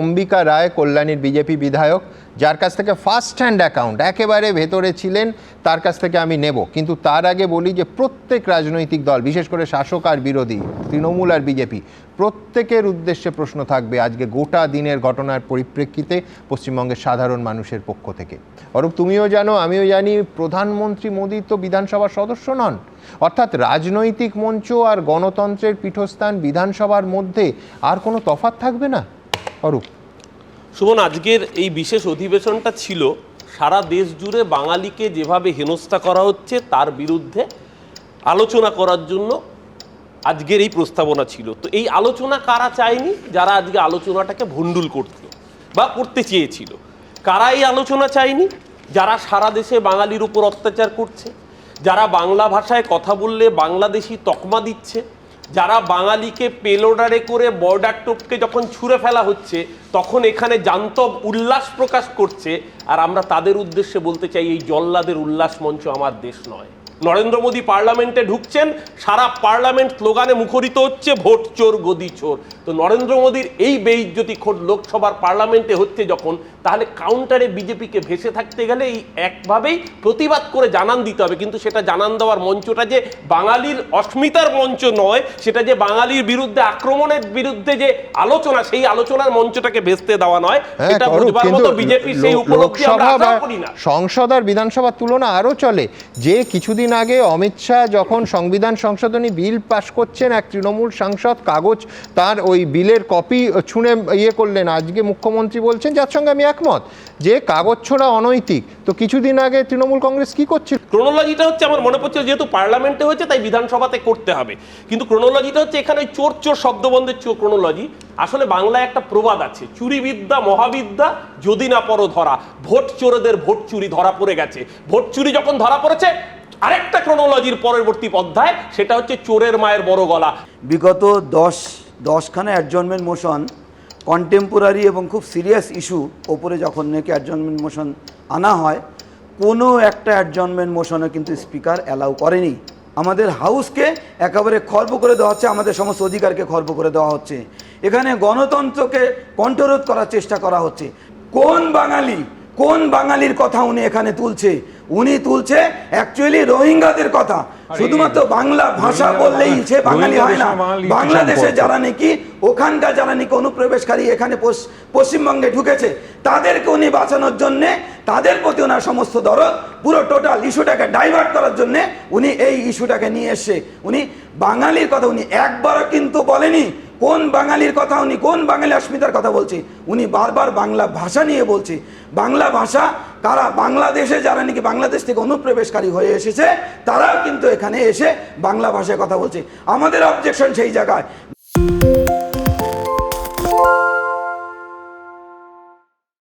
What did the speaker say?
অম্বিকা রায়, কল্যাণীর BJP বিধায়ক, যার কাছ থেকে ফার্স্ট হ্যান্ড অ্যাকাউন্ট একেবারে ভেতরে ছিলেন, তার কাছ থেকে আমি নেব। কিন্তু তার আগে বলি যে প্রত্যেক রাজনৈতিক দল, বিশেষ করে শাসক আর বিরোধী, তৃণমূল আর বিজেপি, প্রত্যেকের উদ্দেশ্যে প্রশ্ন থাকবে আজকে গোটা দিনের ঘটনার পরিপ্রেক্ষিতে পশ্চিমবঙ্গের সাধারণ মানুষের পক্ষ থেকে। অরূপ, তুমিও জানো, আমিও জানি, প্রধানমন্ত্রী মোদী তো বিধানসভার সদস্য নন। অর্থাৎ রাজনৈতিক মঞ্চ আর গণতন্ত্রের পীঠস্থান বিধানসভার মধ্যে আর কোনো তফাৎ থাকবে না? অরূপ সুমন, আজকের এই বিশেষ অধিবেশনটা ছিল সারা দেশ জুড়ে বাঙালিকে যেভাবে হেনস্থা করা হচ্ছে, তার বিরুদ্ধে আলোচনা করার জন্য আজকের এই প্রস্তাবনা ছিল। তো এই আলোচনা কারা চায়নি? যারা আজকে আলোচনাটাকে ভণ্ডুল করতে বা করতে চেয়েছিল। কারা এই আলোচনা চায়নি? যারা সারা দেশে বাঙালির উপর অত্যাচার করছে, যারা বাংলা ভাষায় কথা বললে বাংলাদেশি তকমা দিচ্ছে যারা বাঙালিকে পেলোডারে করে বর্ডার টোপকে যখন ছুঁড়ে ফেলা হচ্ছে, তখন এখানে জান্তব উল্লাস প্রকাশ করছে। আর আমরা তাদের উদ্দেশ্যে বলতে চাই, এই জল্লাদের উল্লাস মঞ্চ আমার দেশ নয়। নরেন্দ্র মোদী পার্লামেন্টে ঢুকছেন সারা পার্লামেন্ট স্লোগানে মুখরিত হচ্ছে ভোট চোর গদি চোর। তো নরেন্দ্র মোদীর এই বেইজ্জতি খোদ লোকসভার পার্লামেন্টে হচ্ছে যখন তাহলে কাউন্টারে বিজেপিকে ভেসে থাকতে গেলে এই একভাবেই প্রতিবাদ করে জানান দিতে হবে। কিন্তু সেটা জানান দেওয়ার মঞ্চটা যে বাঙালির অস্মিতার মঞ্চ নয় সেটা যে বাঙালির বিরুদ্ধে আক্রমণের বিরুদ্ধে যে আলোচনা সেই আলোচনার মঞ্চটাকে ভেস্তে দেওয়া নয় হ্যাঁ, সেটা বুঝবার মতো বিজেপি সেই উপলব্ধি আমরা করি না। সংসদ আর বিধানসভার তুলনা আরও চলে। যে কিছুদিন আগে অমিত শাহ যখন সংবিধান সংশোধনী বিল পাশ করছেন, এক তৃণমূল সাংসদ কাগজ তার ওই বিলের কপি ছুঁড়ে ইয়ে করলেন। আজকে মুখ্যমন্ত্রী বলছেন, যার সঙ্গে আমি একমত যে কাগজ ছোড়া অনৈতিক। তো কিছুদিন আগে তৃণমূল কংগ্রেস কি করছে ক্রোনোলজিটা হচ্ছে আমার মনে পড়ছে, যেহেতু পার্লামেন্টে হয়েছে, তাই বিধানসভাতে করতে হবে। কিন্তু ক্রোনোলজিটা হচ্ছে এখানে চোর চোর শব্দবন্ধের চোর ক্রোনোলজি। আসলে বাংলায় একটা প্রবাদ আছে, চুরিবিদ্যা, মহাবিদ্যা, যদি না পরো ধরা। ভোট চোরদের ভোট চুরি ধরা পড়ে গেছে। ভোট চুরি যখন ধরা পড়েছে আরেকটা ক্রোনোলজির পরবর্তী অধ্যায়, সেটা হচ্ছে চোরের মায়ের বড় গলা। বিগত দশ, দশখানা অ্যাডজনমেন্ট মোশন কন্টেম্পোরারি এবং খুব সিরিয়াস ইস্যু ওপরে যখন নাকি অ্যাডজনমেন্ট মোশন আনা হয়, কোনো একটা অ্যাডজনমেন্ট মোশনে কিন্তু স্পিকার অ্যালাউ করেনি। আমাদের হাউসকে একেবারে খর্ব করে দেওয়া হচ্ছে, আমাদের সমস্ত অধিকারকে খর্ব করে দেওয়া হচ্ছে। এখানে গণতন্ত্রকে কণ্ঠরোধ করার চেষ্টা করা হচ্ছে। কোন বাঙালি কোন বাঙালির কথা উনি এখানে তুলছে? উনি তুলছে অ্যাকচুয়ালি রোহিঙ্গাদের কথা। শুধুমাত্র বাংলা ভাষা বললেই সে বাঙালি হয় না। বাংলাদেশে যারা নাকি ওখানকার যারা নাকি অনুপ্রবেশকারী এখানে পশ্চিমবঙ্গে ঢুকেছে তাদেরকে উনি বাঁচানোর জন্যে তাদের প্রতি ওনার সমস্ত দরদ, পুরো টোটাল ইস্যুটাকে ডাইভার্ট করার জন্যে উনি এই ইস্যুটাকে নিয়ে এসছে। উনি বাঙালির কথা উনি একবারও কিন্তু বলেনি। কোন বাঙালির কথা উনি, কোন বাঙালি অস্মিতার কথা বলছে? উনি বারবার বাংলা ভাষা নিয়ে বলছে। বাংলা ভাষা কারা, বাংলাদেশে যারা নাকি বাংলাদেশ থেকে অনুপ্রবেশকারী হয়ে এসেছে, তারাও কিন্তু এখানে এসে বাংলা ভাষায় কথা বলছে। আমাদের অবজেকশন সেই জায়গায়।